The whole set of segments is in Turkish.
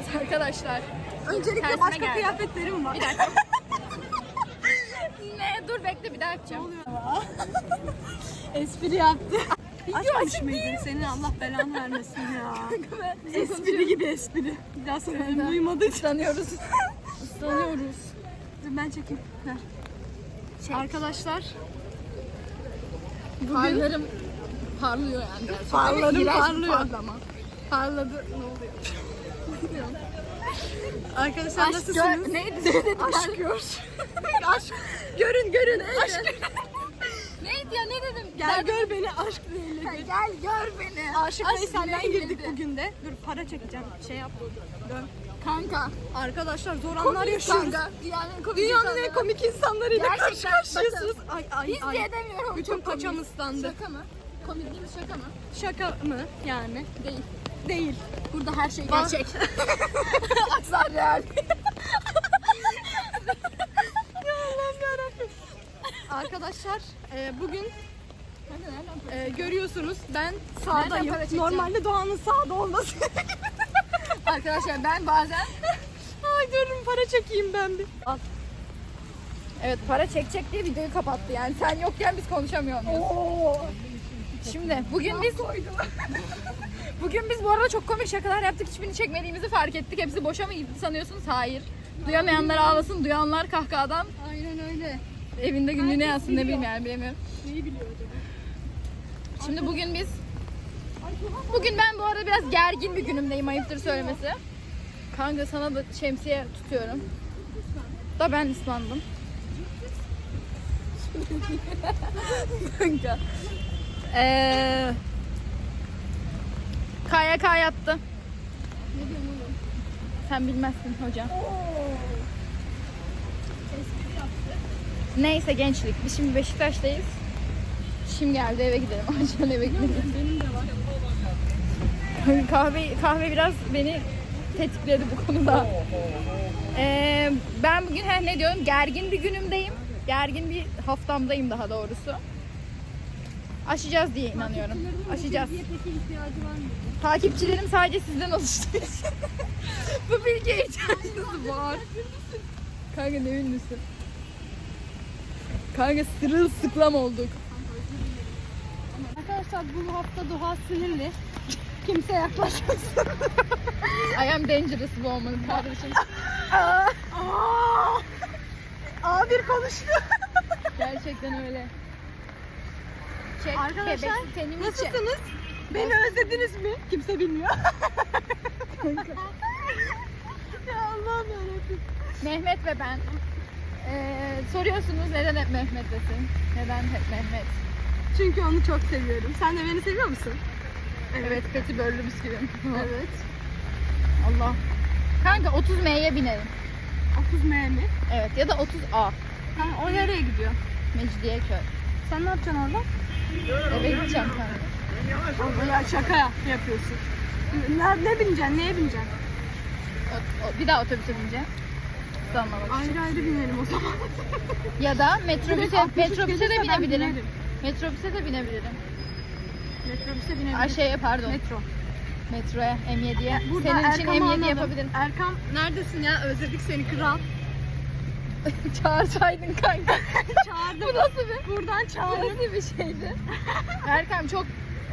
Evet arkadaşlar. Öncelikle Tersine başka geldi. kıyafetlerim var. Bir dakika. ne? Dur bekle bir daha yapacağım. Espri yaptı. Açmamış mıydın? Senin Allah belanı vermesin ya. espri gibi espri. Bir daha söyledim duymadığı için. Islanıyoruz. Islanıyoruz. Dur ben çekeyim. Ver. Arkadaşlar bugün Parlarım parlıyor yani. Parlarım parlıyor. Parlama. parladı. Ne oluyor? Arkadaşlar Aşk nasılsınız? gör... Neydi? Ne dedim Aşk gör. Aşk. Görün görün. Aşk. Neydi ya ne dedim? Gel Ben- gör beni aşk neyle. Gel gör beni. Aşık Aşk neyle girdik girdi? bugün de. Dur para çekeceğim. Şey yap. Dön. Kanka. Arkadaşlar zor anlar Komik yaşıyoruz. kanka. Dünyanın komik Dünyanın insanları. en komik insanlarıyla karşı karşıyasınız. Ay ay Biz ay. diye demiyorum. Bütün komik. paçam ıslandı. Şaka mı? Komikliğimiz şaka mı? Şaka mı yani? Değil. Değil. Burada her şey gerçek. Aksar real. Arkadaşlar e, bugün e, görüyorsunuz ben para sağdayım. çekeceğim? Normalde Doğan'ın sağda olması. Arkadaşlar ben bazen Ay durun para çekeyim ben bir. Al. Evet para çekecek diye videoyu kapattı yani sen yokken biz konuşamıyor muyuz? Şimdi bugün biz Bugün biz bu arada çok komik şakalar yaptık. Hiçbirini çekmediğimizi fark ettik. Hepsi boşa mı gitti sanıyorsunuz? Hayır. Duyamayanlar ağlasın, duyanlar kahkahadan Aynen öyle. evinde günlüğüne yazsın ne bileyim yani bilemiyorum. Neyi biliyor acaba? Şimdi bugün biz Bugün ben bu arada biraz gergin bir günümdeyim ayıptır söylemesi. Kanka sana da şemsiye tutuyorum. Da ben ıslandım. Kanka. Ee, KYK yattı. Ne diyorsun oğlum? Sen bilmezsin hocam. Neyse gençlik. Biz şimdi Beşiktaş'tayız. Şimdi geldi eve gidelim. Acil eve gidelim. Benim de var. kahve kahve biraz beni tetikledi bu konuda. Ee, ben bugün he, ne diyorum? Gergin bir günümdeyim. Gergin bir haftamdayım daha doğrusu. Aşacağız diye inanıyorum. Aşacağız. Takipçilerim sadece sizden oluştuğu için. bu bilgiye ihtiyacınız var. Kanka ne ünlüsün? Kanka sırılsıklam olduk. Arkadaşlar bu hafta Doğa sinirli. Kimse yaklaşmasın. I am dangerous woman kardeşim. Aa! A1 konuştu. Gerçekten öyle. Çek, Arkadaşlar, bebek tenimi çek. Nasılsınız? Beni özlediniz mi? Kimse bilmiyor. ya Allah'ım yarabbim. Mehmet ve ben. Ee, soruyorsunuz neden hep Mehmet desin? Neden hep Mehmet? Çünkü onu çok seviyorum. Sen de beni seviyor musun? Evet, kötü böllü bisküvim. Evet. Allah. Kanka 30 M'ye binelim. 30 M mi? Evet ya da 30 A. Ha, o nereye gidiyor? Mecidiyeköy. Sen ne yapacaksın orada? Eve gideceğim kanka. Ya şaka yap- yapıyorsun. Ne, ne bineceksin? Neye bineceksin? Bir daha otobüse bineceğim. İstanbul'a bak. Ayrı ayrı binelim o zaman. Ya da metrobüse, Direkt 63 metrobüse de binebilirim. Metrobüse de binebilirim. Metrobüse binelim. Ay şeye pardon. Metro. Metroya, M7'ye. Burada Senin için Erkam'ı M7 anladım. yapabilirim. Erkam neredesin ya? Özledik seni kral. Çağırsaydın kanka. Çağırdım. Bu nasıl bir? Buradan Bu çağırdım. nasıl bir şeydi? Erkan çok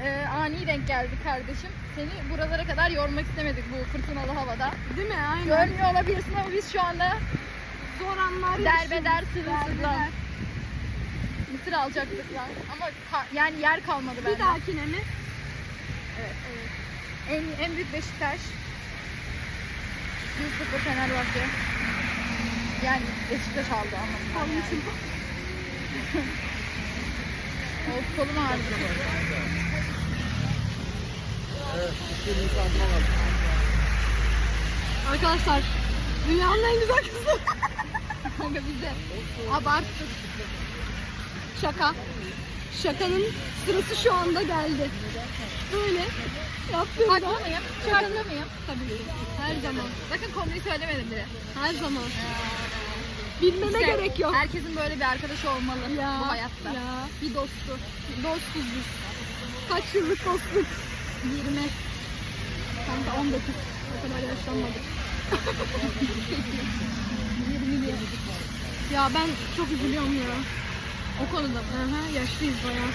e, ani denk geldi kardeşim. Seni buralara kadar yormak istemedik bu fırtınalı havada. Değil mi? Aynen. Görmüyor olabilirsin ama biz şu anda Zor anlar derbeder sırılsıklam. Derbeder. Mısır alacaktık lan. Ama yani yer kalmadı Bir bende. dahakine mi? Evet. En, en büyük Beşiktaş. 1-0 Fenerbahçe. Yani Beşiktaş aldı anlamında. Almışım. Of kolum ağrıdı. Arkadaşlar dünyanın en güzel kızı. Kanka biz de abarttık. Şaka. Şakanın sırası şu anda geldi. Böyle yaptığımda. Haklı mıyım? Haklı mıyım? Tabii. Her zaman. Bakın konuyu söylemedim bile. Her zaman. Bilmeme İşte gerek yok. Herkesin böyle bir arkadaşı olmalı Ya, bu hayatta. ya. Bir dostu. Dostuz biz. Kaç yıllık dostluk. 20. Kanka 19. O kadar yaşlanmadık. ya ben çok üzülüyorum ya. O konuda mı? Aha, yaşlıyız bayağı.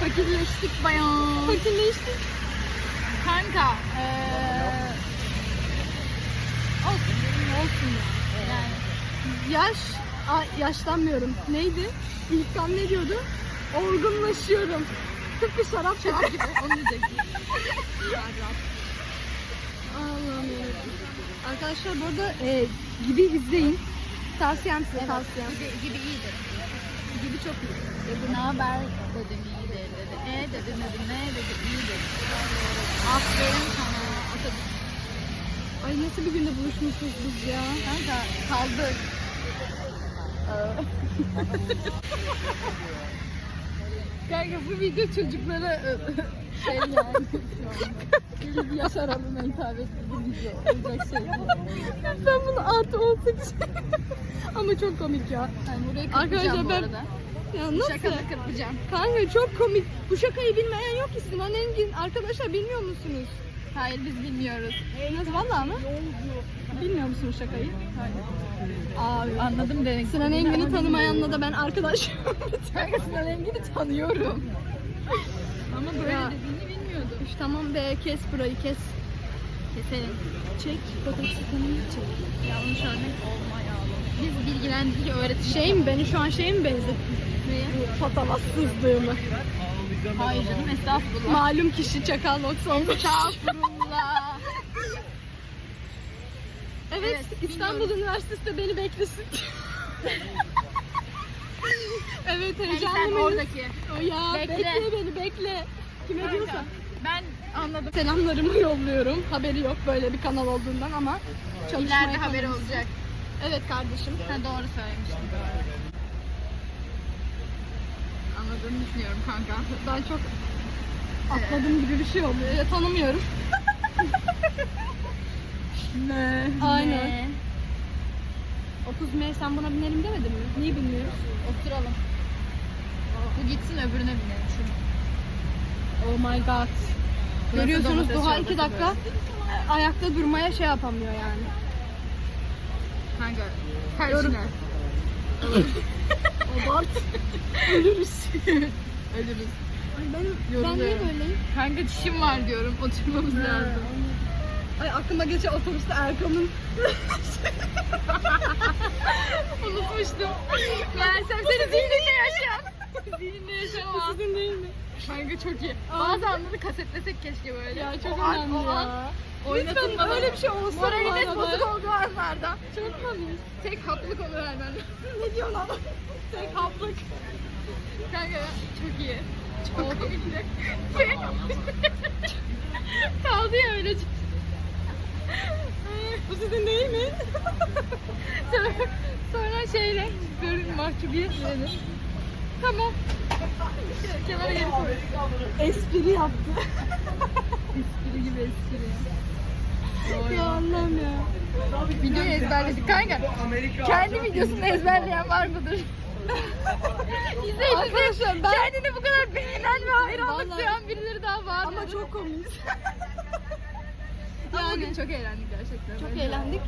Fakirleştik bayağı. Fakirleştik. Kanka. Eee... Olsun. Olsun ya. Yani. Yaş, Aa, yaşlanmıyorum. Neydi? İlkan ne diyordu? Olgunlaşıyorum. Tıpkı şarap şarap gibi. Onu diyecektim. Allah'ım yarabbim. Arkadaşlar bu arada e, gibi izleyin. Tavsiyem size tavsiyem. Gibi, gibi iyidir. Gibi çok iyi. Dedi ne haber dedim iyidir dedi. E dedim dedim ne dedi iyidir. Aferin sana. Otobüs. Ay nasıl bir günde buluşmuşuz biz ya. Kanka kaldık. Kanka bu video çocuklara e, şey yani. Belli bir yaş aralığına hitap ettiği video olacak şey. ben bunu artı 18. Ama çok komik ya. Yani burayı Arkadaşlar ben-. Ya nasıl? Şakada kırpacağım. Kanka çok komik. Bu şakayı bilmeyen yok ki. Sinan Engin arkadaşlar bilmiyor musunuz? Hayır biz bilmiyoruz. Nasıl valla mı? Bilmiyor musunuz şakayı? Abi. Anladım demek. Sinan Engin'i tanımayanla da ben arkadaş. Kanka Sinan Engin'i tanıyorum. Ama böyle Ya. dediğini bilmiyordum. Üf, tamam be kes burayı kes. Keselim. Çek. Fotoğrafını çek. Yanlış örnek olmayalım. Biz bilgilendirici öğretici. Şey mi beni şu an şey mi benzettin? Neye? Bu Hayır canım estağfurullah. Malum kişi çakal 95. Estağfurullah. Evet, Evet, İstanbul Üniversitesi de beni beklesin. evet Yani heyecanlı mıyız? oradaki. O ya Bekle. bekle. beni bekle. Kime Kanka, diyorsan. Ben anladım. Selamlarımı yolluyorum. Haberi yok böyle bir kanal olduğundan ama çalışmaya İleride haberi olacak. Evet kardeşim. Ha doğru söylemiştim. Anladığını düşünüyorum kanka. Ben çok atladım gibi bir şey oluyor. Ya tanımıyorum. Ne? Aynen. 30M sen buna binelim demedin mi? Niye bilmiyoruz? Oturalım. Bu gitsin öbürüne binelim şunu. Oh my god. Görüyorsunuz domates Doğa çorbası 2 dakika e, ayakta durmaya şey yapamıyor yani. Kanka. Yorum. Abart. Ölürüz. Ölürüz. Ay benim, ben niye böyleyim? Kanka dişim var diyorum. Oturmamız lazım. Ay aklıma geçen otobüste Erkan'ın Unutmuştum. Meğersem senin zihninde yaşayan. Zihninde an. sizin değil mi? Kanka çok iyi. Bazı anları kasetlesek keşke böyle. Ya çok O an- önemli o an ya. Oynatılmadan. Lütfen öyle bir şey olsa Moraliniz bozuk olduğu anlarda. Çok komik. Tek haplık oluver bende. Ne diyorsun ama? Tek haplık. Kanka çok iyi. Çok komikti. Şey- Kaldı ya öyle. Bu sizin değil mi? Sonra, sonra şeyle görün mahcubiyet verir. Tamam. Kenara geri koy. Espri yaptı. Espri gibi espri. ya Allah'ım ya. Videoyu ezberledik kanka. Kendi videosunu ezberleyen var mıdır? İzleyin Arkadaşlar ben- Kendini bu kadar beğenen ve hayranlık Vallahi. duyan birileri daha var Ama çok komiyiz. Yani bugün çok eğlendik gerçekten. çok eğlendik.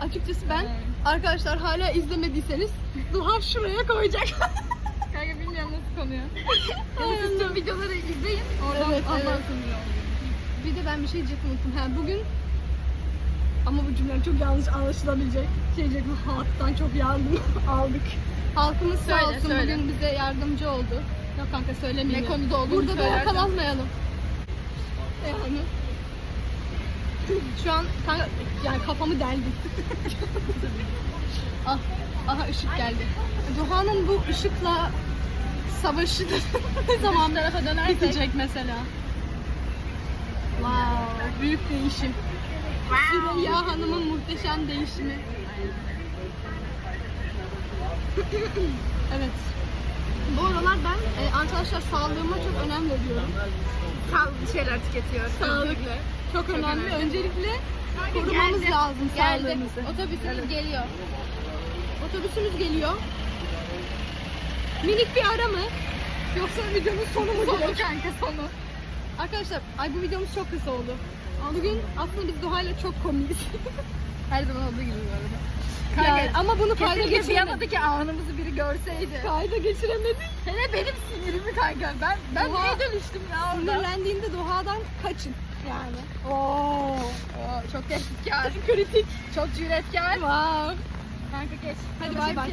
Açıkçası ben Evet. arkadaşlar hala izlemediyseniz Duha şuraya koyacak. Konuyor. Yani siz tüm videoları izleyin. Oradan Evet, anlarsınız. Bir de ben bir şey diyecektim unuttum. Ha, bugün ama bu cümle çok yanlış anlaşılabilecek. Şey diyecektim, halktan çok yardım aldık. Halkımız sağ Söyle, olsun söyle. bugün bize yardımcı oldu. Yok kanka söylemeyeyim. Ne konuda olduğunu Burada da söylersen. yakalanmayalım. Yani. Şu an kanka yani kafamı deldim. ah, aha ışık geldi. Duhan'ın bu ışıkla savaşı ne zaman tarafa dönersek. bitecek mesela? Wow, büyük değişim. Süreyya Hanım'ın muhteşem değişimi. evet. Bu aralar ben e, arkadaşlar sağlığıma çok önem veriyorum. Sağlıklı şeyler tüketiyor. Sağlık çok önemli. önemli. Öncelikle korumamız Geldi. lazım Geldi. sağlığımızı. Otobüsümüz geliyor. Otobüsümüz geliyor. Minik bir ara mı? Yoksa videonun sonu mu Sonu kanka sonu. Arkadaşlar ay bu videomuz çok kısa oldu. Bugün aslında biz Doğa'yla çok komiyiz. Her zaman olduğu gibi bu arada. Kanka, Yani ama bunu kayda geçiremedik. yanındaki anımızı biri görseydi. Kayda geçiremedik. Hele benim sinirimi kanka. Ben ben Oha. neye dönüştüm ya orada? Sinirlendiğinde Doğa'dan kaçın yani. Oo, oo, çok tehditkar. Kritik. Çok cüretkar. Wow. Kanka geç. Hadi bay bay.